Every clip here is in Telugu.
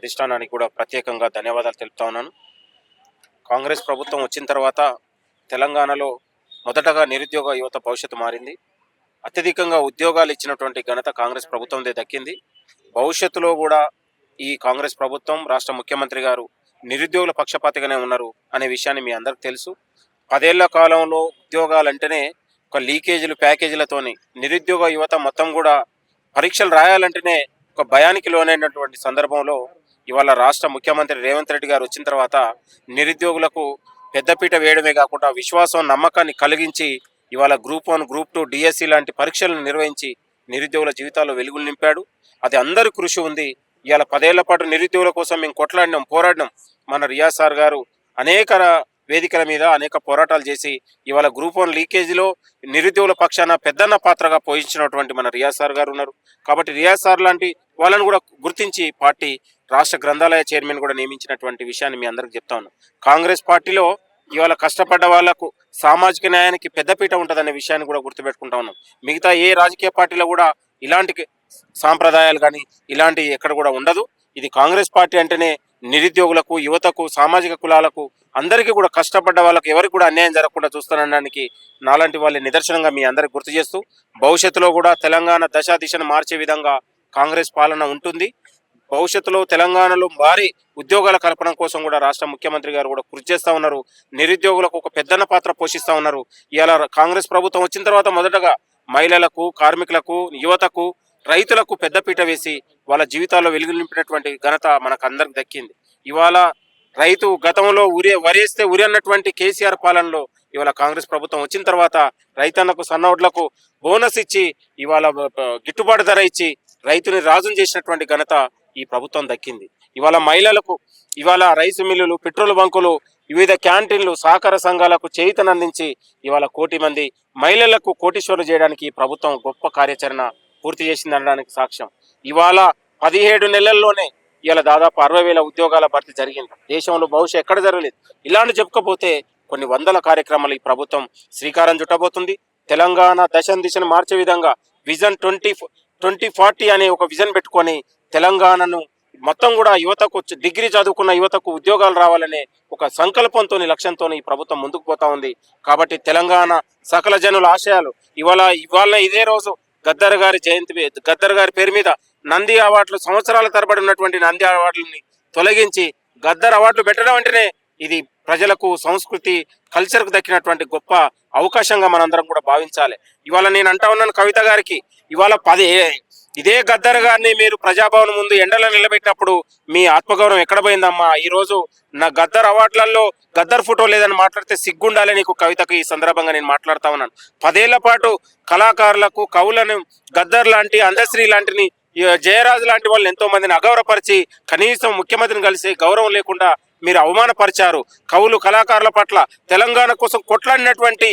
అధిష్టానానికి కూడా ప్రత్యేకంగా ధన్యవాదాలు తెలుపుతా ఉన్నాను. కాంగ్రెస్ ప్రభుత్వం వచ్చిన తర్వాత తెలంగాణలో మొదటగా నిరుద్యోగ యువత భవిష్యత్తు మారింది. అత్యధికంగా ఉద్యోగాలు ఇచ్చినటువంటి ఘనత కాంగ్రెస్ ప్రభుత్వందే దక్కింది. భవిష్యత్తులో కూడా ఈ కాంగ్రెస్ ప్రభుత్వం రాష్ట్ర ముఖ్యమంత్రి గారు నిరుద్యోగుల పక్షపాతిగానే ఉన్నారు అనే విషయాన్ని మీ అందరికి తెలుసు. పదేళ్ళ కాలంలో ఉద్యోగాలంటేనే ఒక లీకేజీలు ప్యాకేజీలతోని నిరుద్యోగ యువత మొత్తం కూడా పరీక్షలు రాయాలంటేనే ఒక భయానికి లోనైనటువంటి సందర్భంలో ఇవాళ రాష్ట్ర ముఖ్యమంత్రి రేవంత్ రెడ్డి గారు వచ్చిన తర్వాత నిరుద్యోగులకు పెద్దపీట వేయడమే కాకుండా విశ్వాసం నమ్మకాన్ని కలిగించి ఇవాళ group one group two DSC లాంటి పరీక్షలను నిర్వహించి నిరుద్యోగుల జీవితాల్లో వెలుగులు నింపాడు. అది అందరి కృషి ఉంది. ఇవాళ పదేళ్ళ పాటు నిరుద్యోగుల కోసం మేము కొట్లాడినాం పోరాడినాం. మన రియాజ్ సార్ గారు అనేక వేదికల మీద అనేక పోరాటాలు చేసి ఇవాళ గ్రూప్ వన్ లీకేజీలో నిరుద్యోగుల పక్షాన పెద్దన్న పాత్రగా పోషించినటువంటి మన రియాజ్ సార్ గారు ఉన్నారు. కాబట్టి రియాజ్ సార్ లాంటి వాళ్ళని కూడా గుర్తించి పార్టీ రాష్ట్ర గ్రంథాలయ చైర్మన్ కూడా నియమించినటువంటి విషయాన్ని మీ అందరికి చెప్తాను కాంగ్రెస్ పార్టీలో ఇవాళ కష్టపడ్డ వాళ్ళకు సామాజిక న్యాయానికి పెద్దపీట ఉంటుందనే విషయాన్ని కూడా గుర్తుపెట్టుకుంటా ఉన్నాం. మిగతా ఏ రాజకీయ పార్టీలో కూడా ఇలాంటి సాంప్రదాయాలు కానీ ఇలాంటి ఎక్కడ కూడా ఉండదు. ఇది కాంగ్రెస్ పార్టీ అంటేనే నిరుద్యోగులకు యువతకు సామాజిక కులాలకు అందరికీ కూడా కష్టపడ్డ వాళ్ళకు ఎవరికి కూడా అన్యాయం జరగకుండా చూస్తానడానికి నాలాంటి వాళ్ళ నిదర్శనంగా మీ అందరికి గుర్తు చేస్తూ భవిష్యత్తులో కూడా తెలంగాణ దశ దిశను మార్చే విధంగా కాంగ్రెస్ పాలన ఉంటుంది. భవిష్యత్తులో తెలంగాణలో భారీ ఉద్యోగాల కల్పన కోసం కూడా రాష్ట్ర ముఖ్యమంత్రి గారు కూడా కృషి చేస్తా ఉన్నారు. నిరుద్యోగులకు ఒక పెద్దన్న పాత్ర పోషిస్తా ఉన్నారు. ఇవాళ కాంగ్రెస్ ప్రభుత్వం వచ్చిన తర్వాత మొదటగా మహిళలకు కార్మికులకు యువతకు రైతులకు పెద్దపీట వేసి వాళ్ళ జీవితాల్లో వెలుగు నింపినటువంటి ఘనత మనకు అందరికి దక్కింది. ఇవాళ రైతు గతంలో ఉరే వరేస్తే ఉరి అన్నటువంటి కేసీఆర్ పాలనలో ఇవాళ కాంగ్రెస్ ప్రభుత్వం వచ్చిన తర్వాత రైతన్నకు సన్నోడ్లకు బోనస్ ఇచ్చి ఇవాళ గిట్టుబాటు ధర ఇచ్చి రైతుని రాజును చేసినటువంటి ఘనత ఈ ప్రభుత్వం దక్కింది. ఇవాళ మహిళలకు ఇవాళ రైసు మిల్లులు పెట్రోల్ బంకులు వివిధ క్యాంటీన్లు సహకార సంఘాలకు చేయుతనందించి ఇవాళ కోటి మంది మహిళలకు కోటీశ్వరులు చేయడానికి ఈ ప్రభుత్వం గొప్ప కార్యాచరణ పూర్తి చేసింది అనడానికి సాక్ష్యం. ఇవాళ పదిహేడు నెలల్లోనే ఇవాళ దాదాపు అరవై వేల ఉద్యోగాల భర్తీ జరిగింది. దేశంలో బహుశా ఎక్కడ జరగలేదు. ఇలాంటి చెప్పుకపోతే కొన్ని వందల కార్యక్రమాలు ఈ ప్రభుత్వం శ్రీకారం చుట్టబోతుంది. తెలంగాణ దశ దిశను మార్చే విధంగా విజన్ ట్వంటీ ట్వంటీ ఫార్టీ అనే ఒక విజన్ పెట్టుకొని తెలంగాణను మొత్తం కూడా యువతకు డిగ్రీ చదువుకున్న యువతకు ఉద్యోగాలు రావాలనే ఒక సంకల్పంతో లక్ష్యంతో ఈ ప్రభుత్వం ముందుకు పోతా ఉంది. కాబట్టి తెలంగాణ సకల జనుల ఆశయాలు ఇవాళ ఇవాళ ఇదే రోజు గద్దర్ గారి జయంతి గద్దర్ గారి పేరు మీద నంది అవార్డులు సంవత్సరాల తరబడి ఉన్నటువంటి నంది అవార్డులని తొలగించి గద్దర్ అవార్డులు పెట్టడం అంటేనే ఇది ప్రజలకు సంస్కృతి కల్చర్కు దక్కినటువంటి గొప్ప అవకాశంగా మనందరం కూడా భావించాలి. ఇవాళ నేను అంటా ఉన్నాను కవిత గారికి ఇవాళ పది ఇదే గద్దర్ గారిని మీరు ప్రజాభవన్ ముందు ఎండలో నిలబెట్టినప్పుడు మీ ఆత్మగౌరవం ఎక్కడ పోయిందమ్మా? ఈ రోజు నా గద్దర్ అవార్డులలో గద్దర్ ఫోటో లేదని మాట్లాడితే సిగ్గుండాలి నీకు కవితకు ఈ సందర్భంగా నేను మాట్లాడుతా ఉన్నాను. పదేళ్ళ పాటు కళాకారులకు కవులను గద్దర్ లాంటి అందశ్రీ లాంటిని జయరాజు లాంటి వాళ్ళు ఎంతో మందిని అగౌరవపరిచి కనీసం ముఖ్యమంత్రిని కలిసి గౌరవం లేకుండా మీరు అవమానపరిచారు. కవులు కళాకారుల పట్ల తెలంగాణ కోసం కొట్లాడినటువంటి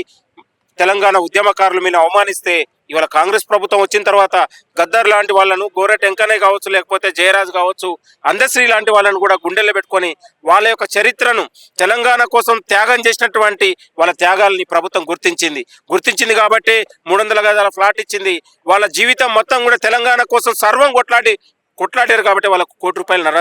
తెలంగాణ ఉద్యమకారులు మీరు అవమానిస్తే ఇవాళ కాంగ్రెస్ ప్రభుత్వం వచ్చిన తర్వాత గద్దర్ లాంటి వాళ్ళను గోరె టెంకనే కావచ్చు లేకపోతే జయరాజ్ కావచ్చు అందశ్రీ లాంటి వాళ్ళను కూడా గుండెల్లో పెట్టుకొని వాళ్ళ యొక్క చరిత్రను తెలంగాణ కోసం త్యాగం చేసినటువంటి వాళ్ళ త్యాగాలని ప్రభుత్వం గుర్తించింది. గుర్తించింది కాబట్టి మూడు వందల గదాల ఫ్లాట్ ఇచ్చింది. వాళ్ళ జీవితం మొత్తం కూడా తెలంగాణ కోసం సర్వం కొట్లాడి కొట్లాడారు కాబట్టి వాళ్ళకు కోటి రూపాయల నర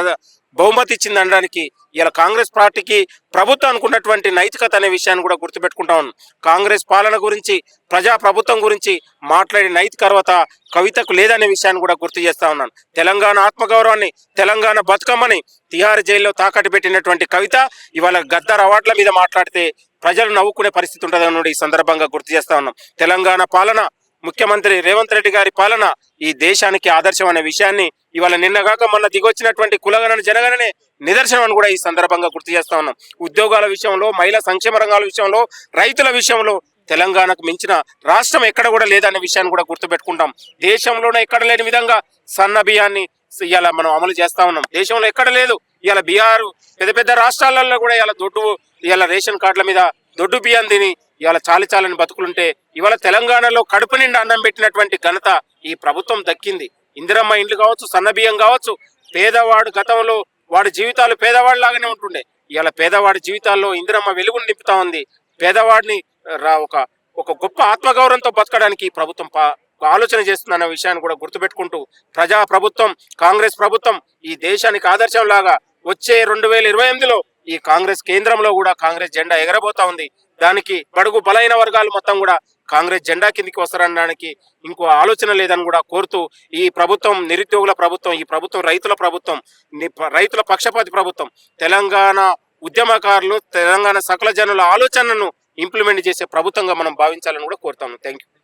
బహుమతి ఇచ్చింది అనడానికి ఇలా కాంగ్రెస్ పార్టీకి ప్రభుత్వానికి ఉన్నటువంటి నైతికత అనే విషయాన్ని కూడా గుర్తుపెట్టుకుంటా ఉన్నాం. కాంగ్రెస్ పాలన గురించి ప్రజా ప్రభుత్వం గురించి మాట్లాడే నైతిక అర్హత కవితకు లేదనే విషయాన్ని కూడా గుర్తు చేస్తా ఉన్నాను తెలంగాణ ఆత్మగౌరవాన్ని తెలంగాణ బతుకమ్మని తిహార్ జైల్లో తాకట్టు పెట్టినటువంటి కవిత ఇవాళ గద్దర్ అవార్డుల మీద మాట్లాడితే ప్రజలు నవ్వుకునే పరిస్థితి ఉంటుందని ఈ సందర్భంగా గుర్తు చేస్తా ఉన్నాం. తెలంగాణ పాలన ముఖ్యమంత్రి రేవంత్ రెడ్డి గారి పాలన ఈ దేశానికి ఆదర్శం అనే విషయాన్ని ఇవాళ నిన్నగాక మొన్న దిగొచ్చినటువంటి కులగణన జనగణనే నిదర్శనం అని కూడా ఈ సందర్భంగా గుర్తు చేస్తా ఉన్నాం. ఉద్యోగాల విషయంలో మహిళా సంక్షేమ రంగాల విషయంలో రైతుల విషయంలో తెలంగాణకు మించిన రాష్ట్రం ఎక్కడ కూడా లేదనే విషయాన్ని కూడా గుర్తుపెట్టుకుంటాం. దేశంలోనే ఎక్కడ లేని విధంగా సన్న బియ్యాన్ని ఇవాళ మనం అమలు చేస్తా ఉన్నాం. దేశంలో ఎక్కడ లేదు. ఇవాళ బీహార్ పెద్ద పెద్ద రాష్ట్రాలలో కూడా ఇవాళ దొడ్డు ఇవాళ రేషన్ కార్డుల మీద దొడ్డు బియ్యం తిని ఇవాళ చాలి చాలని బతుకులుంటే ఇవాళ తెలంగాణలో కడుపు నిండా అన్నం పెట్టినటువంటి ఘనత ఈ ప్రభుత్వం దక్కింది. ఇందిరమ్మ ఇండ్లు కావచ్చు సన్న బియ్యం కావచ్చు పేదవాడు గతంలో వాడి జీవితాలు పేదవాడిలాగానే ఉంటుండే. ఇవాళ పేదవాడి జీవితాల్లో ఇందిరమ్మ వెలుగును నింపుతా ఉంది. పేదవాడిని రా ఒక ఒక గొప్ప ఆత్మగౌరవంతో బతకడానికి ప్రభుత్వం ఆలోచన చేస్తుందన్న విషయాన్ని కూడా గుర్తుపెట్టుకుంటూ ప్రజా ప్రభుత్వం కాంగ్రెస్ ప్రభుత్వం ఈ దేశానికి ఆదర్శంలాగా వచ్చే రెండు వేల ఇరవై ఎనిమిదిలో ఈ కాంగ్రెస్ కేంద్రంలో కూడా కాంగ్రెస్ జెండా ఎగరబోతా ఉంది. దానికి బడుగు బలైన వర్గాలు మొత్తం కూడా కాంగ్రెస్ జెండా కిందికి వస్తారనడానికి ఇంకో ఆలోచన లేదని కూడా కోరుతూ ఈ ప్రభుత్వం నిరుద్యోగుల ప్రభుత్వం ఈ ప్రభుత్వం రైతుల ప్రభుత్వం రైతుల పక్షపాతి ప్రభుత్వం తెలంగాణ ఉద్యమకారులు తెలంగాణ సకల జనుల ఆలోచనను ఇంప్లిమెంట్ చేసే ప్రభుత్వంగా మనం భావించాలని కూడా కోరుతాను. Thank you